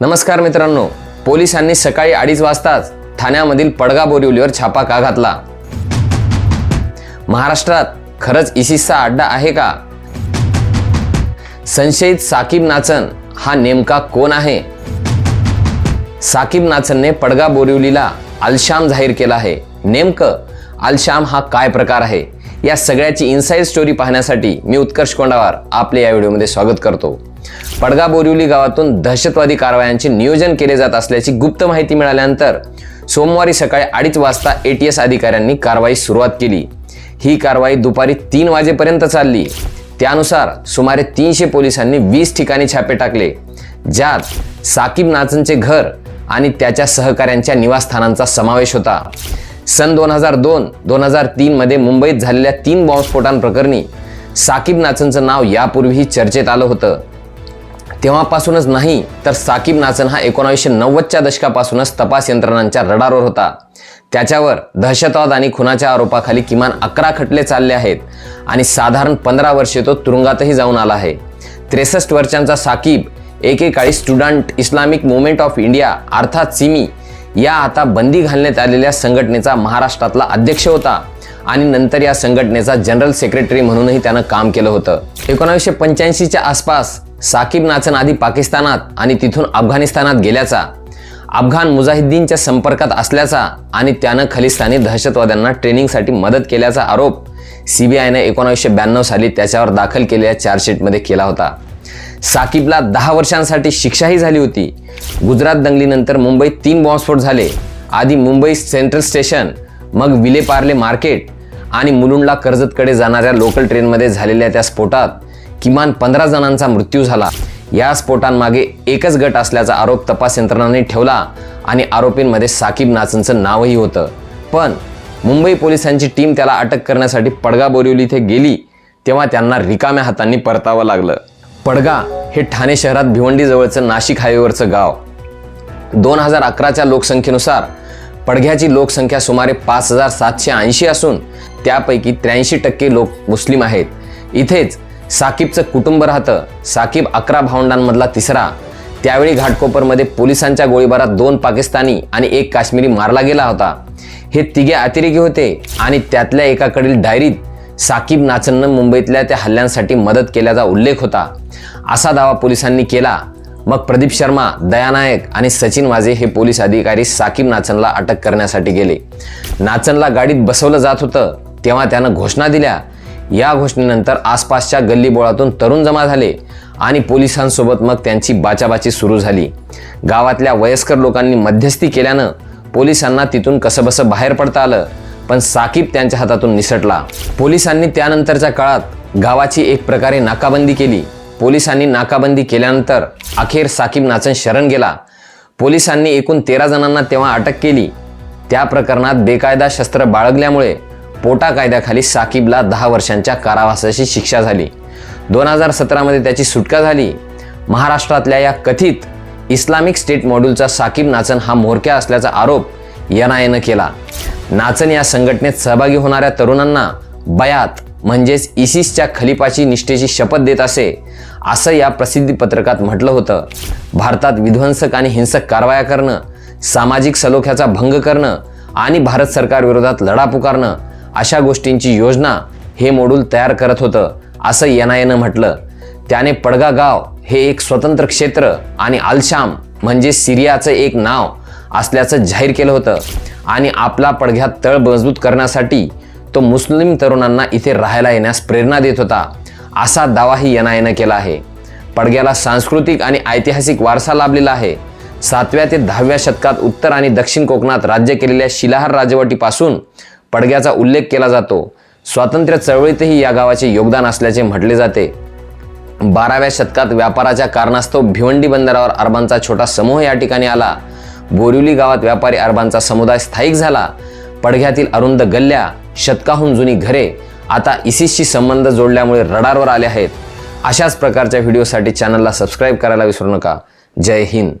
नमस्कार मित्रांनो. पोलिसांनी सकाळी अडीच वाजताच ठाण्यामधील पडगा बोरिवलीवर छापा का घातला? महाराष्ट्रात खरंच इसिसचा अड्डा आहे का? संशयित साकीब नाचन हा नेमका कोण आहे? साकीब नाचनने पडगा बोरिवलीला अलशाम जाहीर केला आहे. नेमकं अलशाम हा काय प्रकार आहे? या सगळ्याची इन्साईड स्टोरी पाहण्यासाठी मी उत्कर्ष कोंडावार आपले या व्हिडिओमध्ये स्वागत करतो. पडगा बोरिवली गावातून दहशतवादी कारवायांचे नियोजन केले जात असल्याची गुप्त माहिती मिळाल्यानंतर सोमवारी सकाळी अडीच वाजता एटीएस अधिकाऱ्यांनी कारवाई सुरुवात केली. ही कारवाई दुपारी तीन वाजेपर्यंत चालली. त्यानुसार सुमारे तीनशे पोलिसांनी वीस ठिकाणी छापे टाकले. ज्यात साकीब नाचनचे घर आणि त्याच्या सहकाऱ्यांच्या निवासस्थानांचा समावेश होता. सन दोन हजार दोन दोन हजार तीन मध्ये मुंबईत झालेल्या तीन बॉम्बस्फोटांप्रकरणी साकीब नाचनचं नाव यापूर्वीही चर्चेत आलं होतं. तेव्हापासूनच नाही तर साकीब नाचन हा एकोणावीसशे नव्वदच्या दशकापासूनच तपास यंत्रणांच्या रडारवर होता. त्याच्यावर दहशतवाद आणि खुनाच्या आरोपाखाली किमान अकरा खटले चालले आहेत आणि साधारण पंधरा वर्षे तो तुरुंगातही जाऊन आला आहे. त्रेसष्ट वर्षांचा साकीब एकेकाळी student Islamic movement of India अर्थात सिमी या आता बंदी घालण्यात आलेल्या संघटनेचा महाराष्ट्रातला अध्यक्ष होता आणि नंतर या संघटनेचा जनरल सेक्रेटरी म्हणूनही त्यानं काम केलं होतं. एकोणावीसशे पंच्याऐंशीच्या आसपास साकिब नाचन आधी पाकिस्तानात आणि तिथून अफगाणिस्तानात गेल्याचा अफगाण मुजाहिद्दीनच्या संपर्कात असल्याचा आणि त्यानं खलिस्तानी दहशतवाद्यांना ट्रेनिंगसाठी मदत केल्याचा आरोप सीबीआयने एकोणावीसशे ब्याण्णव साली त्याच्यावर दाखल केलेल्या चार्जशीटमध्ये केला होता. साकिबला दहा वर्षांसाठी शिक्षाही झाली होती. गुजरात दंगलीनंतर मुंबईत तीन बॉम्बस्फोट झाले. आधी मुंबई सेंट्रल स्टेशन मग विलेपार्ले मार्केट आणि मुलुंडला कर्जतकडे जाणाऱ्या लोकल ट्रेनमध्ये झालेल्या त्या स्फोटात किमान पंधरा जणांचा मृत्यू झाला. या स्फोटांमागे एकच गट असल्याचा आरोप तपास यंत्रणांनी ठेवला आणि आरोपींमध्ये साकीब नाचनचं नावही होतं. पण मुंबई पोलिसांची टीम त्याला अटक करण्यासाठी पडगा बोरिवली इथे गेली तेव्हा त्यांना रिकाम्या हातांनी परतावं लागलं. पडगा हे ठाणे शहरात भिवंडीजवळचं नाशिक हायवेवरचं गाव. दोन हजार अकराच्या लोकसंख्येनुसार पडघ्याची लोकसंख्या सुमारे पाच हजार सातशे ऐंशी असून त्यापैकी त्र्याऐंशी टक्के लोक मुस्लिम आहेत. इथेच साकीबचं कुटुंब राहतं. साकीब अकरा भावंडांमधला तिसरा. त्यावेळी घाटकोपरमध्ये पोलिसांच्या गोळीबारात दोन पाकिस्तानी आणि एक काश्मीरी मारला गेला होता. हे तिघे अतिरेकी होते आणि त्यातल्या एकाकडील डायरीत साकीब नाचननं मुंबईतल्या त्या हल्ल्यांसाठी मदत केल्याचा उल्लेख होता. असा दावा पोलिसांनी केला. मग प्रदीप शर्मा दयानायक आणि सचिन वाजे हे पोलीस अधिकारी साकीब नाचनला अटक करण्यासाठी गेले. नाचनला गाडीत बसवलं जात होतं. तेव्हा त्यानं घोषणा दिल्या या घोषणेनंतर आसपासच्या गल्लीबोळातून तरुण जमा झाले आणि पोलिसांसोबत मग त्यांची बाचाबाची सुरू झाली. गावातल्या वयस्कर लोकांनी मध्यस्थी केल्यानं पोलिसांना तिथून कसंबसं बाहेर पडता आलं पण साकीब त्यांच्या हातातून निसटला. पोलिसांनी त्यानंतरच्या काळात गावाची एक प्रकारे नाकाबंदी केली. पोलिसांनी नाकाबंदी केल्यानंतर अखेर साकीब नाचन शरण गेला. पोलिसांनी एकूण तेरा जणांना तेव्हा अटक केली. त्या प्रकरणात बेकायदा शस्त्र बाळगल्यामुळे पोटा कायद्याखाली साकीबला दहा वर्षांच्या कारावासाची शिक्षा झाली. दोन हजार सतरामध्ये त्याची सुटका झाली. महाराष्ट्रातल्या या कथित इस्लामिक स्टेट मॉड्यूलचा साकीब नाचन हा म्होरक्या असल्याचा आरोप एनआयएनं केला. नाचन या संघटनेत सहभागी होणाऱ्या तरुणांना बयात म्हणजेच इसिसच्या खलिपाची निष्ठेची शपथ देत असे असं या प्रसिद्धी पत्रकात म्हटलं होतं. भारतात विध्वंसक आणि हिंसक कारवाया करणं सामाजिक सलोख्याचा भंग करणं आणि भारत सरकारविरोधात लढा पुकारणं अशा गोष्टींची योजना हे मॉड्यूल तयार करत होतं असं येनायनं म्हटलं. त्याने पडगा गाव हे एक स्वतंत्र क्षेत्र आणि आलशाम म्हणजे सिरियाचं एक नाव असल्याचं जाहीर केलं होतं. आणि आपला पडघ्यात तळ मजबूत करण्यासाठी तो मुस्लिम तरुणांना इथे राहायला येण्यास प्रेरणा देत होता असा दावाही एनआयएनं केला आहे. पडग्याला सांस्कृतिक आणि ऐतिहासिक वारसा लाभलेला आहे. सातव्या ते दहाव्या शतकात उत्तर आणि दक्षिण कोकणात राज्य केलेल्या शिलाहार राजवटीपासून पडग्याचा उल्लेख केला जातो. स्वातंत्र्य चळवळीतही या गावाचे योगदान असल्याचे म्हटले जाते. बाराव्या शतकात व्यापाराच्या कारणास्तव भिवंडी बंदरावर अरबांचा छोटा समूह या ठिकाणी आला. बोरिवली गावात व्यापारी अरबांचा समुदाय स्थायिक झाला. पडघ्यातील अरुंद गल्ल्या शतकाहून जुनी घरे आता इसिसशी संबंध जोडल्यामुळे रडारवर आले आहेत. अशाच प्रकारच्या व्हिडिओसाठी चॅनलला सबस्क्राईब करायला विसरू नका. जय हिंद.